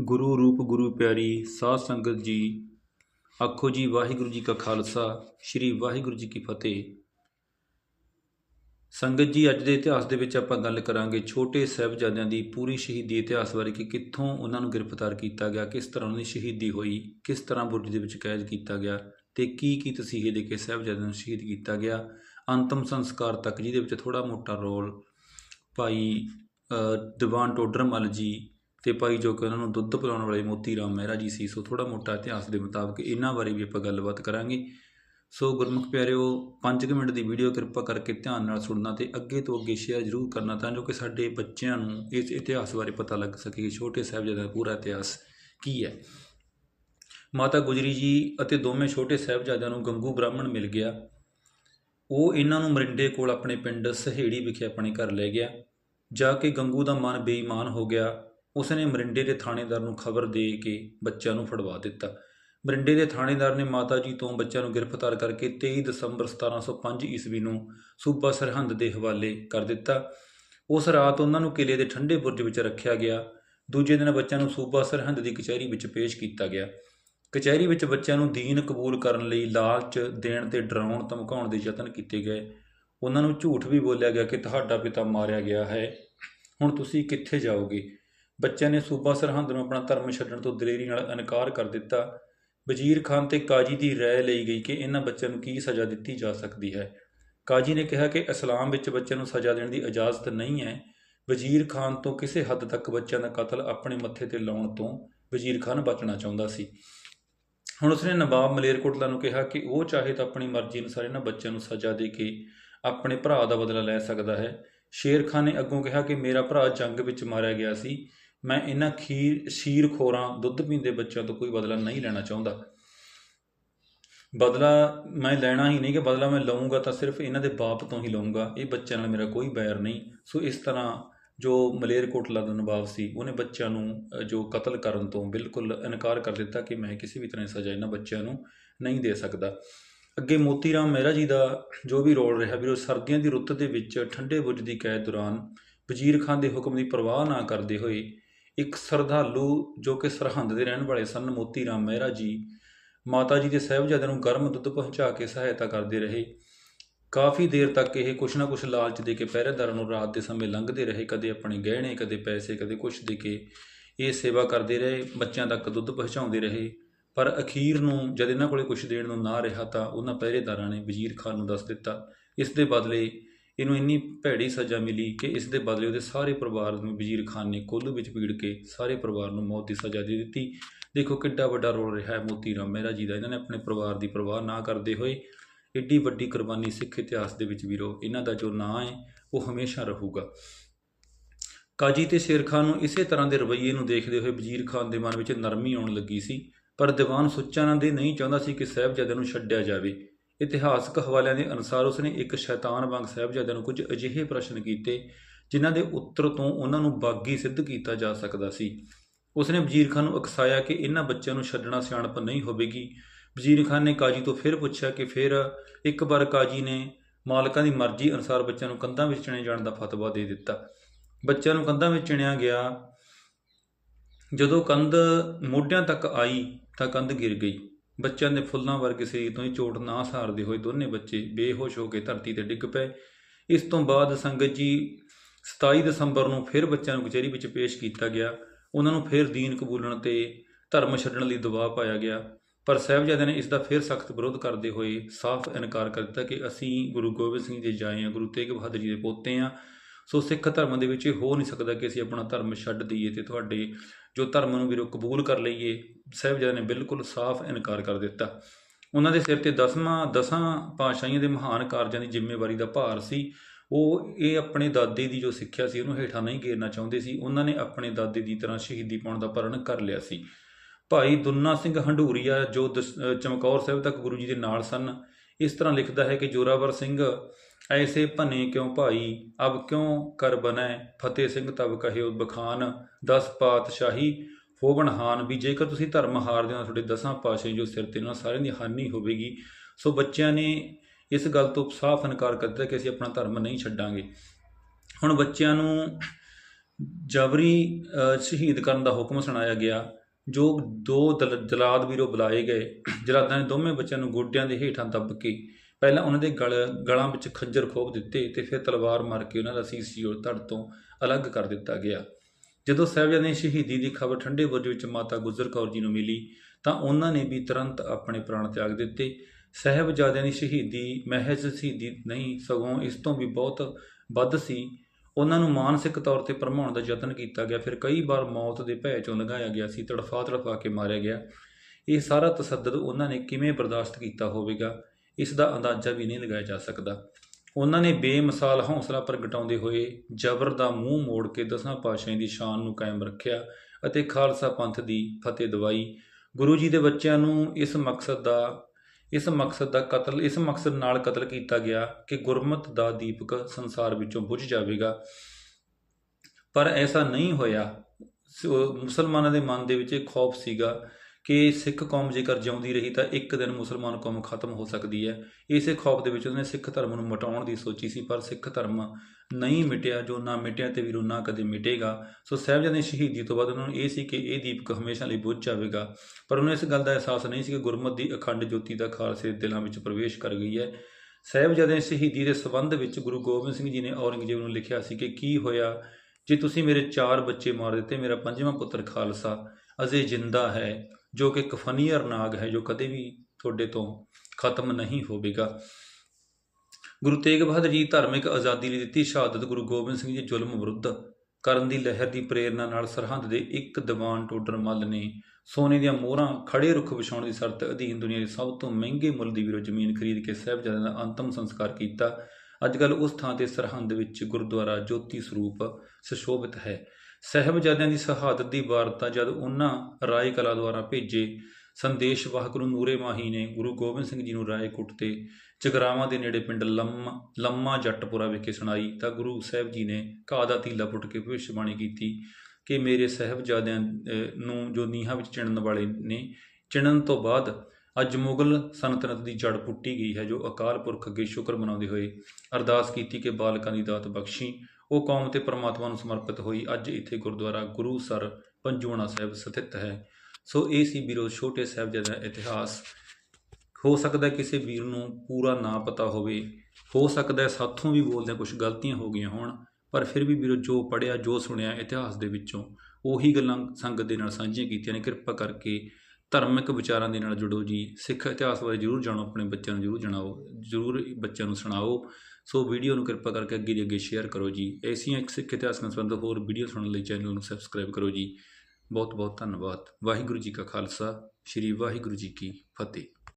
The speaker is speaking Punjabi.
ਗੁਰੂ ਰੂਪ ਗੁਰੂ ਪਿਆਰੀ, ਸਾਧ ਸੰਗਤ ਜੀ, ਆਖੋ ਜੀ ਵਾਹਿਗੁਰੂ ਜੀ ਕਾ ਖਾਲਸਾ, ਸ੍ਰੀ ਵਾਹਿਗੁਰੂ ਜੀ ਕੀ ਫਤਿਹ। ਸੰਗਤ ਜੀ, ਅੱਜ ਦੇ ਇਤਿਹਾਸ ਦੇ ਵਿੱਚ ਆਪਾਂ ਗੱਲ ਕਰਾਂਗੇ ਛੋਟੇ ਸਾਹਿਬਜ਼ਾਦਿਆਂ ਦੀ ਪੂਰੀ ਸ਼ਹੀਦੀ ਇਤਿਹਾਸ ਬਾਰੇ ਕਿ ਕਿੱਥੋਂ ਉਹਨਾਂ ਨੂੰ ਗ੍ਰਿਫਤਾਰ ਕੀਤਾ ਗਿਆ, ਕਿਸ ਤਰ੍ਹਾਂ ਉਹਨਾਂ ਦੀ ਸ਼ਹੀਦੀ ਹੋਈ, ਕਿਸ ਤਰ੍ਹਾਂ ਬੁਰਜ ਦੇ ਵਿੱਚ ਕੈਦ ਕੀਤਾ ਗਿਆ ਤੇ ਕੀ ਕੀ ਤਸੀਹੇ ਦੇ ਕੇ ਸਾਹਿਬਜ਼ਾਦਿਆਂ ਨੂੰ ਸ਼ਹੀਦ ਕੀਤਾ ਗਿਆ। ਅੰਤਮ ਸੰਸਕਾਰ ਤੱਕ ਜਿਹਦੇ ਵਿੱਚ ਥੋੜਾ ਮੋਟਾ ਰੋਲ ਭਾਈ ਦੀਵਾਨ ਟੋਡਰਮਲ ਜੀ ਤੇ ਭਾਈ ਜੋ ਕਿ ਉਹਨਾਂ ਨੂੰ ਦੁੱਧ ਪਿਲਾਉਣ ਵਾਲੇ ਮੋਤੀ ਰਾਮ ਮਹਿਰਾ ਜੀ ਸੀ, ਸੋ ਥੋੜਾ ਮੋਟਾ ਇਤਿਹਾਸ ਦੇ ਮੁਤਾਬਕ ਇਹਨਾਂ ਬਾਰੇ ਵੀ ਆਪਾਂ ਗੱਲਬਾਤ ਕਰਾਂਗੇ। ਸੋ ਗੁਰਮੁਖ ਪਿਆਰਿਓ 5 ਮਿੰਟ ਦੀ ਵੀਡੀਓ ਕਿਰਪਾ ਕਰਕੇ ਧਿਆਨ ਨਾਲ ਸੁਣਨਾ ਤੇ ਅੱਗੇ ਤੋਂ ਅੱਗੇ ਸ਼ੇਅਰ ਜ਼ਰੂਰ ਕਰਨਾ ਤਾਂ ਜੋ ਕਿ ਸਾਡੇ ਬੱਚਿਆਂ ਨੂੰ ਇਸ ਇਤਿਹਾਸ ਬਾਰੇ ਪਤਾ ਲੱਗ ਸਕੇ ਕਿ ਛੋਟੇ ਸਾਹਿਬਜ਼ਾਦਿਆਂ ਦਾ ਪੂਰਾ ਇਤਿਹਾਸ ਕੀ ਹੈ। ਮਾਤਾ ਗੁਜਰੀ ਜੀ ਅਤੇ ਦੋਵੇਂ ਛੋਟੇ ਸਾਹਿਬਜ਼ਾਦਿਆਂ ਨੂੰ ਗੰਗੂ ਬ੍ਰਾਹਮਣ ਮਿਲ ਗਿਆ। ਉਹ ਇਹਨਾਂ ਨੂੰ ਮਰਿੰਡੇ ਕੋਲ ਆਪਣੇ ਪਿੰਡ ਸਹੇੜੀ ਵਿਖੇ ਆਪਣੇ ਘਰ ਲੈ ਗਿਆ, ਜਾ ਕੇ ਗੰਗੂ ਦਾ ਮਨ ਬੇਈਮਾਨ ਹੋ ਗਿਆ। ਉਸ ਨੇ ਮਰਿੰਡੇ ਦੇ ਥਾਣੇਦਾਰ ਨੂੰ ਖਬਰ ਦੇ ਕੇ ਬੱਚਿਆਂ ਨੂੰ ਫੜਵਾ ਦਿੱਤਾ। ਮਰਿੰਡੇ ਦੇ ਥਾਣੇਦਾਰ ਨੇ ਮਾਤਾ ਜੀ ਤੋਂ ਬੱਚਿਆਂ ਨੂੰ ਗ੍ਰਿਫਤਾਰ ਕਰਕੇ 23 ਦਸੰਬਰ 1705 ਈਸਵੀ ਨੂੰ ਸੂਬਾ ਸਰਹੰਦ ਦੇ ਹਵਾਲੇ ਕਰ ਦਿੱਤਾ। ਉਸ ਰਾਤ ਉਹਨਾਂ ਨੂੰ ਕਿਲੇ ਦੇ ਠੰਡੇ ਬੁਰਜ ਵਿੱਚ ਰੱਖਿਆ ਗਿਆ। ਦੂਜੇ ਦਿਨ ਬੱਚਿਆਂ ਨੂੰ ਸੂਬਾ ਸਰਹੰਦ ਦੀ ਕਚਹਿਰੀ ਵਿੱਚ ਪੇਸ਼ ਕੀਤਾ ਗਿਆ। ਕਚਹਿਰੀ ਵਿੱਚ ਬੱਚਿਆਂ ਨੂੰ ਦੀਨ ਕਬੂਲ ਕਰਨ ਲਈ ਲਾਲਚ ਦੇਣ ਤੇ ਡਰਾਉਣ, ਧਮਕਾਉਣ ਦੇ ਯਤਨ ਕੀਤੇ ਗਏ। ਉਹਨਾਂ ਨੂੰ ਝੂਠ ਵੀ ਬੋਲਿਆ ਗਿਆ ਕਿ ਤੁਹਾਡਾ ਪਿਤਾ ਮਾਰਿਆ ਗਿਆ ਹੈ। ਹੁਣ ਤੁਸੀਂ ਕਿੱਥੇ ਜਾਓਗੇ? ਬੱਚਿਆਂ ਨੇ ਸੂਬਾ ਸਰਹੰਦ ਨੂੰ ਆਪਣਾ ਧਰਮ ਛੱਡਣ ਤੋਂ ਦਲੇਰੀ ਨਾਲ ਇਨਕਾਰ ਕਰ ਦਿੱਤਾ। ਵਜ਼ੀਰ ਖਾਨ ਤੇ ਕਾਜੀ ਦੀ ਰਾਏ ਲਈ ਗਈ ਕਿ ਇਹਨਾਂ ਬੱਚਿਆਂ ਨੂੰ ਕੀ ਸਜ਼ਾ ਦਿੱਤੀ ਜਾ ਸਕਦੀ ਹੈ। ਕਾਜੀ ਨੇ ਕਿਹਾ ਕਿ ਇਸਲਾਮ ਵਿੱਚ ਬੱਚਿਆਂ ਨੂੰ ਸਜ਼ਾ ਦੇਣ ਦੀ ਇਜਾਜ਼ਤ ਨਹੀਂ ਹੈ। ਵਜ਼ੀਰ ਖਾਨ ਤੋਂ ਕਿਸੇ ਹੱਦ ਤੱਕ ਬੱਚਿਆਂ ਦਾ ਕਤਲ ਆਪਣੇ ਮੱਥੇ ਤੇ ਲਾਉਣ ਤੋਂ ਵਜ਼ੀਰ ਖਾਨ ਬਚਣਾ ਚਾਹੁੰਦਾ ਸੀ। ਹੁਣ ਉਸਨੇ ਨਵਾਬ ਮਲੇਰਕੋਟਲਾ ਨੂੰ ਕਿਹਾ ਕਿ ਉਹ ਚਾਹੇ ਤਾਂ ਆਪਣੀ ਮਰਜ਼ੀ ਅਨੁਸਾਰ ਇਹਨਾਂ ਬੱਚਿਆਂ ਨੂੰ ਸਜ਼ਾ ਦੇ ਕੇ ਆਪਣੇ ਭਰਾ ਦਾ ਬਦਲਾ ਲੈ ਸਕਦਾ ਹੈ। ਸ਼ੇਰ ਖਾਨ ਨੇ ਅੱਗੋਂ ਕਿਹਾ ਕਿ ਮੇਰਾ ਭਰਾ ਜੰਗ ਵਿੱਚ ਮਾਰਿਆ ਗਿਆ ਸੀ। ਮੈਂ ਇਹਨਾਂ ਖੀਰ, ਸ਼ੀਰ ਖੋਰਾਂ, ਦੁੱਧ ਪੀਂਦੇ ਬੱਚਿਆਂ ਤੋਂ ਕੋਈ ਬਦਲਾ ਨਹੀਂ ਲੈਣਾ ਚਾਹੁੰਦਾ। ਬਦਲਾ ਮੈਂ ਲੈਣਾ ਹੀ ਨਹੀਂ ਕਿ ਬਦਲਾ ਮੈਂ ਲਵਾਂਗਾ ਤਾਂ ਸਿਰਫ ਇਹਨਾਂ ਦੇ ਬਾਪ ਤੋਂ ਹੀ ਲਵਾਂਗਾ ਇਹ ਬੱਚਿਆਂ ਨਾਲ ਮੇਰਾ ਕੋਈ ਬੈਰ ਨਹੀਂ। ਸੋ ਇਸ ਤਰ੍ਹਾਂ ਜੋ ਮਲੇਰਕੋਟਲਾ ਦਾ ਨਵਾਬ ਸੀ, ਉਹਨੇ ਬੱਚਿਆਂ ਨੂੰ ਜੋ ਕਤਲ ਕਰਨ ਤੋਂ ਬਿਲਕੁਲ ਇਨਕਾਰ ਕਰ ਦਿੱਤਾ ਕਿ ਮੈਂ ਕਿਸੇ ਵੀ ਤਰ੍ਹਾਂ ਦੀ ਸਜ਼ਾ ਇਹਨਾਂ ਬੱਚਿਆਂ ਨੂੰ ਨਹੀਂ ਦੇ ਸਕਦਾ। ਅੱਗੇ ਮੋਤੀ ਰਾਮ ਮਹਿਰਾ ਜੀ ਦਾ ਜੋ ਵੀ ਰੋਲ ਰਿਹਾ ਵੀਰੋ, ਸਰਦੀਆਂ ਦੀ ਰੁੱਤ ਦੇ ਵਿੱਚ ਠੰਡੇ ਬੁਰਜ ਦੀ ਕੈਦ ਦੌਰਾਨ ਵਜ਼ੀਰ ਖਾਨ ਦੇ ਹੁਕਮ ਦੀ ਪਰਵਾਹ ਨਾ ਕਰਦੇ ਹੋਏ ਇੱਕ ਸਰਧਾਲੂ ਜੋ ਕਿ ਸਰਹੰਦ ਦੇ ਰਹਿਣ ਵਾਲੇ ਸਨ, ਮੋਤੀ ਰਾਮ ਮਹਿਰਾ ਜੀ, ਮਾਤਾ ਜੀ ਦੇ ਸਾਹਿਬਜ਼ਾਦਿਆਂ ਨੂੰ ਗਰਮ ਦੁੱਧ ਪਹੁੰਚਾ ਕੇ ਸਹਾਇਤਾ ਕਰਦੇ ਰਹੇ। ਕਾਫੀ ਦੇਰ ਤੱਕ ਇਹ ਕੁਛ ਨਾ ਕੁਛ ਲਾਲਚ ਦੇ ਕੇ ਪਹਿਰੇਦਾਰਾਂ ਨੂੰ ਰਾਤ ਦੇ ਸਮੇਂ ਲੰਘਦੇ ਰਹੇ, ਕਦੇ ਆਪਣੇ ਗਹਿਣੇ, ਕਦੇ ਪੈਸੇ, ਕਦੇ ਕੁਛ ਦੇ ਕੇ ਇਹ ਸੇਵਾ ਕਰਦੇ ਰਹੇ, ਬੱਚਿਆਂ ਤੱਕ ਦੁੱਧ ਪਹੁੰਚਾਉਂਦੇ ਰਹੇ। ਪਰ ਅਖੀਰ ਨੂੰ ਜਦ ਇਹਨਾਂ ਕੋਲੇ ਕੁਛ ਦੇਣ ਨੂੰ ਨਾ ਰਿਹਾ ਤਾਂ ਉਹਨਾਂ ਪਹਿਰੇਦਾਰਾਂ ਨੇ ਵਜ਼ੀਰ ਖਾਨ ਨੂੰ ਦੱਸ ਦਿੱਤਾ। ਇਸ ਦੇ ਬਦਲੇ ਇਹਨੂੰ ਇੰਨੀ ਭੈੜੀ ਸਜ਼ਾ ਮਿਲੀ ਕਿ ਇਸ ਦੇ ਬਦਲੇ ਉਹਦੇ ਸਾਰੇ ਪਰਿਵਾਰ ਨੂੰ ਵਜ਼ੀਰ ਖਾਨ ਨੇ ਕੋਲੂ ਵਿੱਚ ਪੀੜ ਕੇ ਸਾਰੇ ਪਰਿਵਾਰ ਨੂੰ ਮੌਤ ਦੀ ਸਜ਼ਾ ਦੇ ਦਿੱਤੀ। ਦੇਖੋ ਕਿੱਡਾ ਵੱਡਾ ਰੋਲ ਰਿਹਾ ਹੈ ਮੋਤੀ ਰਾਮ ਮਹਿਰਾ ਜੀ ਦਾ। ਇਹਨਾਂ ਨੇ ਆਪਣੇ ਪਰਿਵਾਰ ਦੀ ਪਰਵਾਹ ਨਾ ਕਰਦੇ ਹੋਏ ਏਡੀ ਵੱਡੀ ਕੁਰਬਾਨੀ ਸਿੱਖ ਇਤਿਹਾਸ ਦੇ ਵਿੱਚ ਵੀਰੋ ਇਹਨਾਂ ਦਾ ਜੋ ਨਾਂ ਹੈ ਉਹ ਹਮੇਸ਼ਾ ਰਹੂਗਾ। ਕਾਜੀ ਤੇ ਸ਼ੇਰ ਖਾਨ ਨੂੰ ਇਸੇ ਤਰ੍ਹਾਂ ਦੇ ਰਵੱਈਏ ਨੂੰ ਦੇਖਦੇ ਹੋਏ ਵਜ਼ੀਰ ਖਾਨ ਦੇ ਮਨ ਵਿੱਚ ਨਰਮੀ ਆਉਣ ਲੱਗੀ ਸੀ। ਪਰ ਦੀਵਾਨ ਸੁੱਚਾ ਦੇ ਨਹੀਂ ਚਾਹੁੰਦਾ ਸੀ ਕਿ ਸਾਹਿਬਜ਼ਾਦਿਆਂ ਨੂੰ ਛੱਡਿਆ ਜਾਵੇ। ਇਤਿਹਾਸਕ ਹਵਾਲਿਆਂ ਦੇ ਅਨੁਸਾਰ ਉਸਨੇ ਇੱਕ ਸ਼ੈਤਾਨ ਵਾਂਗ ਸਾਹਿਬਜ਼ਾਦਿਆਂ ਨੂੰ ਕੁਝ ਅਜਿਹੇ ਪ੍ਰਸ਼ਨ ਕੀਤੇ, ਜਿਨ੍ਹਾਂ ਦੇ ਉੱਤਰ ਤੋਂ ਉਹਨਾਂ ਨੂੰ ਬਾਗੀ ਸਿੱਧ ਕੀਤਾ ਜਾ ਸਕਦਾ ਸੀ। ਉਸਨੇ ਵਜ਼ੀਰ ਖਾਨ ਨੂੰ ਉਕਸਾਇਆ ਕਿ ਇਹਨਾਂ ਬੱਚਿਆਂ ਨੂੰ ਛੱਡਣਾ ਸਿਆਣਪ ਨਹੀਂ ਹੋਵੇਗੀ। ਵਜ਼ੀਰ ਖਾਨ ਨੇ ਕਾਜੀ ਤੋਂ ਫਿਰ ਪੁੱਛਿਆ ਕਿ ਫਿਰ ਇੱਕ ਵਾਰ ਕਾਜੀ ਨੇ ਮਾਲਕਾਂ ਦੀ ਮਰਜ਼ੀ ਅਨੁਸਾਰ ਬੱਚਿਆਂ ਨੂੰ ਕੰਧਾਂ ਵਿੱਚ ਚਿਣੇ ਜਾਣ ਦਾ ਫਤਵਾ ਦੇ ਦਿੱਤਾ। ਬੱਚਿਆਂ ਨੂੰ ਕੰਧਾਂ ਵਿੱਚ ਚਿਣਿਆ ਗਿਆ। ਜਦੋਂ ਕੰਧ ਮੋਢਿਆਂ ਤੱਕ ਆਈ ਤਾਂ ਕੰਧ ਗਿਰ ਗਈ। ਬੱਚਿਆਂ ਦੇ ਫੁੱਲਾਂ ਵਰਗੇ ਸਰੀਰ ਤੋਂ ਹੀ ਚੋਟ ਨਾ ਸਹਾਰਦੇ ਹੋਏ ਦੋਨੇ ਬੱਚੇ ਬੇਹੋਸ਼ ਹੋ ਕੇ ਧਰਤੀ ਤੇ ਡਿੱਗ ਪਏ। ਇਸ ਤੋਂ ਬਾਅਦ ਸੰਗਤ ਜੀ 27 ਦਸੰਬਰ ਨੂੰ ਫਿਰ ਬੱਚਿਆਂ ਨੂੰ ਕਚਹਿਰੀ ਵਿੱਚ ਪੇਸ਼ ਕੀਤਾ ਗਿਆ। ਉਹਨਾਂ ਨੂੰ ਫਿਰ ਦੀਨ ਕਬੂਲਣ ਤੇ ਧਰਮ ਛੱਡਣ ਲਈ ਦਬਾਅ ਪਾਇਆ ਗਿਆ। ਪਰ ਸਾਹਿਬਜ਼ਾਦਿਆਂ ਨੇ ਇਸ ਦਾ ਫਿਰ ਸਖਤ ਵਿਰੋਧ ਕਰਦੇ ਹੋਏ ਸਾਫ਼ ਇਨਕਾਰ ਕਰ ਦਿੱਤਾ ਕਿ ਅਸੀਂ ਗੁਰੂ ਗੋਬਿੰਦ ਸਿੰਘ ਜੀ ਜਾਏ ਹਾਂ, ਗੁਰੂ ਤੇਗ ਬਹਾਦਰ ਜੀ ਦੇ ਪੋਤੇ ਹਾਂ। ਸੋ ਸਿੱਖ ਧਰਮ ਦੇ ਵਿੱਚ ਇਹ ਹੋ ਨਹੀਂ ਸਕਦਾ ਕਿ ਅਸੀਂ ਆਪਣਾ ਧਰਮ ਛੱਡ ਦਈਏ ਤੇ ਤੁਹਾਡੇ ਜੋ ਧਰਮ ਨੂੰ ਵੀਰੋ ਕਬੂਲ ਕਰ ਲਈਏ, ਸਾਹਿਬਜ਼ਾਦਿਆਂ ਨੇ ਬਿਲਕੁਲ ਸਾਫ਼ ਇਨਕਾਰ ਕਰ ਦਿੱਤਾ। ਉਹਨਾਂ ਦੇ ਸਿਰ ਤੇ ਦਸਵਾਂ, ਦਸਾਂ ਪਾਤਸ਼ਾਹੀਆਂ ਦੇ ਮਹਾਨ ਕਾਰਜਾਂ ਦੀ ਜ਼ਿੰਮੇਵਾਰੀ ਦਾ ਭਾਰ ਸੀ। ਉਹ ਇਹ ਆਪਣੇ ਦਾਦੇ ਦੀ ਜੋ ਸਿੱਖਿਆ ਸੀ, ਉਹਨੂੰ ਹੇਠਾਂ ਨਹੀਂ ਗੇਰਨਾ ਚਾਹੁੰਦੇ ਸੀ। ਉਹਨਾਂ ਨੇ ਆਪਣੇ ਦਾਦੇ ਦੀ ਤਰ੍ਹਾਂ ਸ਼ਹੀਦੀ ਪਾਉਣ ਦਾ ਪ੍ਰਣ ਕਰ ਲਿਆ ਸੀ। ਭਾਈ ਦੁੰਨਾ ਸਿੰਘ ਹੰਡੂਰੀਆ ਜੋ ਦਸ- ਚਮਕੌਰ ਸਾਹਿਬ ਤੱਕ ਗੁਰੂ ਜੀ ਦੇ ਨਾਲ ਸਨ, ਇਸ ਤਰ੍ਹਾਂ ਲਿਖਦਾ ਹੈ ਕਿ ਜੋਰਾਵਰ ਸਿੰਘ ਐਸੇ ਭਨੇ ਕਿਉਂ ਭਾਈ? ਅਬ ਕਿਉਂ ਕਰ ਬਨੈ ਫਤਿਹ ਸਿੰਘ ਤਬ ਕਹਿਓ ਬਖਾਨ। ਦਸ ਪਾਤਸ਼ਾਹੀ ਹੋਵਣ ਹਾਨ ਵੀ ਜੇਕਰ ਤੁਸੀਂ ਧਰਮ ਹਾਰਦੇ ਹੋ ਤੁਹਾਡੇ ਦਸਾਂ ਪਾਤਸ਼ਾਹੀ ਜੋ ਸਿਰ ਤੇ ਉਹਨਾਂ ਸਾਰਿਆਂ ਦੀ ਹਾਨੀ ਹੋਵੇਗੀ, ਸੋ ਬੱਚਿਆਂ ਨੇ ਇਸ ਗੱਲ ਤੋਂ ਸਾਫ਼ ਇਨਕਾਰ ਕਰਤਾ ਕਿ ਅਸੀਂ ਆਪਣਾ ਧਰਮ ਨਹੀਂ ਛੱਡਾਂਗੇ। ਹੁਣ ਬੱਚਿਆਂ ਨੂੰ ਜਬਰੀ ਸ਼ਹੀਦ ਕਰਨ ਦਾ ਹੁਕਮ ਸੁਣਾਇਆ ਗਿਆ, ਜੋ ਦੋ ਦਲ- ਜਲਾਦ ਵੀਰੋ ਬੁਲਾਏ ਗਏ। ਜਲਾਦਾਂ ਨੇ ਦੋਵੇਂ ਬੱਚਿਆਂ ਨੂੰ ਗੋਡਿਆਂ ਦੇ ਹੇਠਾਂ ਦੱਬ ਕੇ ਪਹਿਲਾਂ ਉਹਨਾਂ ਦੇ ਗਲ, ਗਲਾਂ ਵਿੱਚ ਖੰਜਰ ਖੋਪ ਦਿੱਤੇ ਤੇ ਫਿਰ ਤਲਵਾਰ ਮਾਰ ਕੇ ਉਹਨਾਂ ਦਾ ਸੀਸ ਜੋੜ ਧੜ ਤੋਂ ਅਲੱਗ ਕਰ ਦਿੱਤਾ ਗਿਆ। ਜਦੋਂ ਸਾਹਿਬਜ਼ਾਦੇ ਦੀ ਸ਼ਹੀਦੀ ਦੀ ਖਬਰ ਠੰਡੇ ਬੁਰਜ ਵਿੱਚ ਮਾਤਾ ਗੁਜਰ ਕੌਰ ਜੀ ਨੂੰ ਮਿਲੀ, ਤਾਂ ਉਹਨਾਂ ਨੇ ਵੀ ਤੁਰੰਤ ਆਪਣੇ ਪ੍ਰਾਣ ਤਿਆਗ ਦਿੱਤੇ। ਸਾਹਿਬਜ਼ਾਦਿਆਂ ਦੀ ਸ਼ਹੀਦੀ ਮਹਿਜ਼ ਸ਼ਹੀਦੀ ਨਹੀਂ, ਸਗੋਂ ਇਸ ਤੋਂ ਵੀ ਬਹੁਤ ਵੱਧ ਸੀ। ਉਹਨਾਂ ਨੂੰ ਮਾਨਸਿਕ ਤੌਰ ਤੇ ਭਰਮਾਉਣ ਦਾ ਯਤਨ ਕੀਤਾ ਗਿਆ। ਫਿਰ ਕਈ ਵਾਰ ਮੌਤ ਦੇ ਭੈ ਚੋਂ ਲੰਘਾਇਆ ਗਿਆ ਸੀ ਤੜਫਾ ਤੜਫਾ ਕੇ ਮਾਰਿਆ ਗਿਆ। ਇਹ ਸਾਰਾ ਤਸੱਦਦ ਉਹਨਾਂ ਨੇ ਕਿਵੇਂ ਬਰਦਾਸ਼ਤ ਕੀਤਾ ਹੋਵੇਗਾ? ਇਸ ਦਾ ਅੰਦਾਜ਼ਾ ਵੀ ਨਹੀਂ ਲਗਾਇਆ ਜਾ ਸਕਦਾ। ਉਹਨਾਂ ਨੇ ਬੇਮਿਸਾਲ ਹੌਸਲਾ ਪ੍ਰਗਟਾਉਂਦੇ ਹੋਏ ਜ਼ਬਰ ਦਾ ਮੂੰਹ ਮੋੜ ਕੇ ਦਸਾਂ ਪਾਤਸ਼ਾਹਾਂ ਦੀ ਸ਼ਾਨ ਨੂੰ ਕਾਇਮ ਰੱਖਿਆ ਅਤੇ ਖਾਲਸਾ ਪੰਥ ਦੀ ਫਤਿਹ ਦਵਾਈ। ਗੁਰੂ ਜੀ ਦੇ ਬੱਚਿਆਂ ਨੂੰ ਇਸ ਮਕਸਦ ਦਾ, ਇਸ ਮਕਸਦ ਦਾ ਕਤਲ, ਇਸ ਮਕਸਦ ਨਾਲ ਕਤਲ ਕੀਤਾ ਗਿਆ ਕਿ ਗੁਰਮਤ ਦਾ ਦੀਪਕ ਸੰਸਾਰ ਵਿੱਚੋਂ ਬੁਝ ਜਾਵੇਗਾ। ਪਰ ਐਸਾ ਨਹੀਂ ਹੋਇਆ। ਮੁਸਲਮਾਨਾਂ ਦੇ ਮਨ ਦੇ ਵਿੱਚ ਇਹ ਖੌਫ ਸੀਗਾ ਕਿ ਸਿੱਖ ਕੌਮ ਜੇਕਰ ਜਿਉਂਦੀ ਰਹੀ ਤਾਂ ਇੱਕ ਦਿਨ ਮੁਸਲਮਾਨ ਕੌਮ ਖਤਮ ਹੋ ਸਕਦੀ ਹੈ। ਇਸੇ ਖੌਫ ਦੇ ਵਿੱਚ ਉਹਨੇ ਸਿੱਖ ਧਰਮ ਨੂੰ ਮਿਟਾਉਣ ਦੀ ਸੋਚੀ ਸੀ, ਪਰ ਸਿੱਖ ਧਰਮ ਨਹੀਂ ਮਿਟਿਆ, ਜੋ ਨਾ ਮਿਟਿਆ ਤੇ ਵੀਰੋ ਨਾ ਕਦੇ ਮਿਟੇਗਾ। ਸੋ ਸਾਹਿਬਜ਼ਾਦੇ ਸ਼ਹੀਦੀ ਤੋਂ ਬਾਅਦ ਉਹਨਾਂ ਨੂੰ ਇਹ ਸੀ ਕਿ ਇਹ ਦੀਪਕ ਹਮੇਸ਼ਾ ਲਈ ਬੁੱਝ ਜਾਵੇਗਾ। ਪਰ ਉਹਨੂੰ ਇਸ ਗੱਲ ਦਾ ਅਹਿਸਾਸ ਨਹੀਂ ਸੀ ਕਿ ਗੁਰਮਤ ਦੀ ਅਖੰਡ ਜੋਤੀ ਦਾ ਖਾਲਸੇ ਦਿਲਾਂ ਵਿੱਚ ਪ੍ਰਵੇਸ਼ ਕਰ ਗਈ ਹੈ। ਸਾਹਿਬਜ਼ਾਦੇ ਸ਼ਹੀਦੀ ਦੇ ਸੰਬੰਧ ਵਿੱਚ ਗੁਰੂ ਗੋਬਿੰਦ ਸਿੰਘ ਜੀ ਨੇ ਔਰੰਗਜ਼ੇਬ ਨੂੰ ਲਿਖਿਆ ਸੀ ਕਿ ਕੀ ਹੋਇਆ? ਜੇ ਤੁਸੀਂ ਮੇਰੇ ਚਾਰ ਬੱਚੇ ਮਾਰ ਦਿੱਤੇ, ਮੇਰਾ ਪੰਜਵਾਂ ਪੁੱਤਰ ਖਾਲਸਾ ਅਜੇ ਜਿੰਦਾ ਹੈ। ਜੋ ਕਿ ਕਫਨੀਅਰ ਨਾਗ ਹੈ, ਜੋ ਕਦੇ ਵੀ ਤੁਹਾਡੇ ਤੋਂ ਖਤਮ ਨਹੀਂ ਹੋਵੇਗਾ। ਗੁਰੂ ਤੇਗ ਬਹਾਦਰ ਜੀ ਧਾਰਮਿਕ ਆਜ਼ਾਦੀ ਲਈ ਦਿੱਤੀ ਸ਼ਹਾਦਤ, ਗੁਰੂ ਗੋਬਿੰਦ ਸਿੰਘ ਜੀ ਜ਼ੁਲਮ ਵਿਰੁੱਧ ਕਰਨ ਦੀ ਲਹਿਰ ਦੀ ਪ੍ਰੇਰਣਾ ਨਾਲ ਸਰਹੰਦ ਦੇ ਇੱਕ ਦੀਵਾਨ ਟੋਡਰ ਮੱਲ ਨੇ ਸੋਨੇ ਦੀਆਂ ਮੋਹਰਾਂ ਖੜੇ ਰੁੱਖ ਵਿਛਾਉਣ ਦੀ ਸ਼ਰਤ ਅਧੀਨ ਦੁਨੀਆ ਦੀ ਸਭ ਤੋਂ ਮਹਿੰਗੇ ਮੁੱਲ ਦੀ ਵੀਰੋ ਜ਼ਮੀਨ ਖਰੀਦ ਕੇ ਸਾਹਿਬਜ਼ਾਦਿਆਂ ਦਾ ਅੰਤਮ ਸੰਸਕਾਰ ਕੀਤਾ। ਅੱਜ ਕੱਲ ਉਸ ਥਾਂ ਤੇ ਸਰਹੰਦ ਵਿੱਚ ਗੁਰਦੁਆਰਾ ਜੋਤੀ ਸਰੂਪ ਸੁਸ਼ੋਭਿਤ ਹੈ। ਸਾਹਿਬਜ਼ਾਦਿਆਂ ਦੀ ਸ਼ਹਾਦਤ ਦੀ ਵਾਰਤਾ ਜਦ ਉਹਨਾਂ ਰਾਏ ਕਲਾ ਦੁਆਰਾ ਭੇਜੇ, ਸੰਦੇਸ਼ ਵਾਹਕ ਨੂੰ ਨੂਰੇ ਮਾਹੀ ਨੇ ਗੁਰੂ ਗੋਬਿੰਦ ਸਿੰਘ ਜੀ ਨੂੰ ਰਾਏਕੋਟ ਤੇ ਜਗਰਾਵਾਂ ਦੇ ਨੇੜੇ ਪਿੰਡ ਲੰਮਾ ਲੰਮਾ ਜੱਟਪੁਰਾ ਵਿਖੇ ਸੁਣਾਈ ਤਾਂ ਗੁਰੂ ਸਾਹਿਬ ਜੀ ਨੇ ਘਾਹ ਦਾ ਤੀਲਾ ਪੁੱਟ ਕੇ ਭਵਿੱਖਬਾਣੀ ਕੀਤੀ ਕਿ ਮੇਰੇ ਸਾਹਿਬਜ਼ਾਦਿਆਂ ਨੂੰ ਜੋ ਨੀਹਾਂ ਵਿੱਚ ਚਿਣਨ ਵਾਲੇ ਨੇ, ਚਿਣਨ ਤੋਂ ਬਾਅਦ ਅੱਜ ਮੁਗਲ ਸਲਤਨਤ ਦੀ ਜੜ ਪੁੱਟੀ ਗਈ ਹੈ, ਜੋ ਅਕਾਲ ਪੁਰਖ ਅੱਗੇ ਸ਼ੁਕਰ ਮਨਾਉਂਦੇ ਹੋਏ ਅਰਦਾਸ ਕੀਤੀ ਕਿ ਬਾਲਕਾਂ ਦੀ ਦਾਤ ਬਖਸ਼ੀ ਉਹ ਕੌਮ ਤੇ ਪਰਮਾਤਮਾ ਨੂੰ ਸਮਰਪਿਤ ਹੋਈ। ਅੱਜ ਇੱਥੇ ਗੁਰਦੁਆਰਾ ਗੁਰੂ ਸਰ ਪੰਜੂਣਾ ਸਾਹਿਬ ਸਥਿਤ ਹੈ। ਸੋ ਇਹ ਸੀ ਵੀਰੋ ਛੋਟੇ ਸਾਹਿਬਜ਼ਾਦਿਆਂ ਦਾ ਇਤਿਹਾਸ। ਹੋ ਸਕਦਾ ਕਿਸੇ ਵੀਰ ਨੂੰ ਪੂਰਾ ਨਾ ਪਤਾ ਹੋਵੇ। ਹੋ ਸਕਦਾ ਸਾਥੋਂ ਵੀ ਬੋਲਦਿਆਂ ਕੁਝ ਗਲਤੀਆਂ ਹੋ ਗਈਆਂ ਹੋਣ, ਪਰ ਫਿਰ ਵੀ ਵੀਰੋ ਜੋ ਪੜਿਆ ਜੋ ਸੁਣਿਆ ਇਤਿਹਾਸ ਦੇ ਵਿੱਚੋਂ ਉਹੀ ਗੱਲਾਂ ਸੰਗਤ ਦੇ ਨਾਲ ਸਾਂਝੀਆਂ ਕੀਤੀਆਂ ਨੇ। ਕਿਰਪਾ ਕਰਕੇ ਧਾਰਮਿਕ ਵਿਚਾਰਾਂ ਦੇ ਨਾਲ ਜੁੜੋ ਜੀ। ਸਿੱਖ ਇਤਿਹਾਸ ਬਾਰੇ ਜਰੂਰ ਜਾਣੋ, ਆਪਣੇ ਬੱਚਿਆਂ ਨੂੰ ਜਰੂਰ ਜਣਾਓ, ਜਰੂਰ ਬੱਚਿਆਂ ਨੂੰ ਸੁਣਾਓ। ਸੋ ਵੀਡੀਓ ਨੂੰ ਕਿਰਪਾ ਕਰਕੇ ਅੱਗੇ ਦੀ ਅੱਗੇ ਸ਼ੇਅਰ ਕਰੋ ਜੀ। ਐਸੀਆਂ ਇੱਕ ਸਿੱਖ ਇਤਿਹਾਸ ਨਾਲ ਸੰਬੰਧਿਤ ਹੋਰ ਵੀਡੀਓ ਸੁਣਨ ਲਈ ਚੈਨਲ ਨੂੰ ਸਬਸਕ੍ਰਾਈਬ ਕਰੋ ਜੀ। ਬਹੁਤ ਬਹੁਤ ਧੰਨਵਾਦ। ਵਾਹਿਗੁਰੂ ਜੀ ਕਾ ਖਾਲਸਾ, ਸ੍ਰੀ ਵਾਹਿਗੁਰੂ ਜੀ ਕੀ ਫਤਿਹ।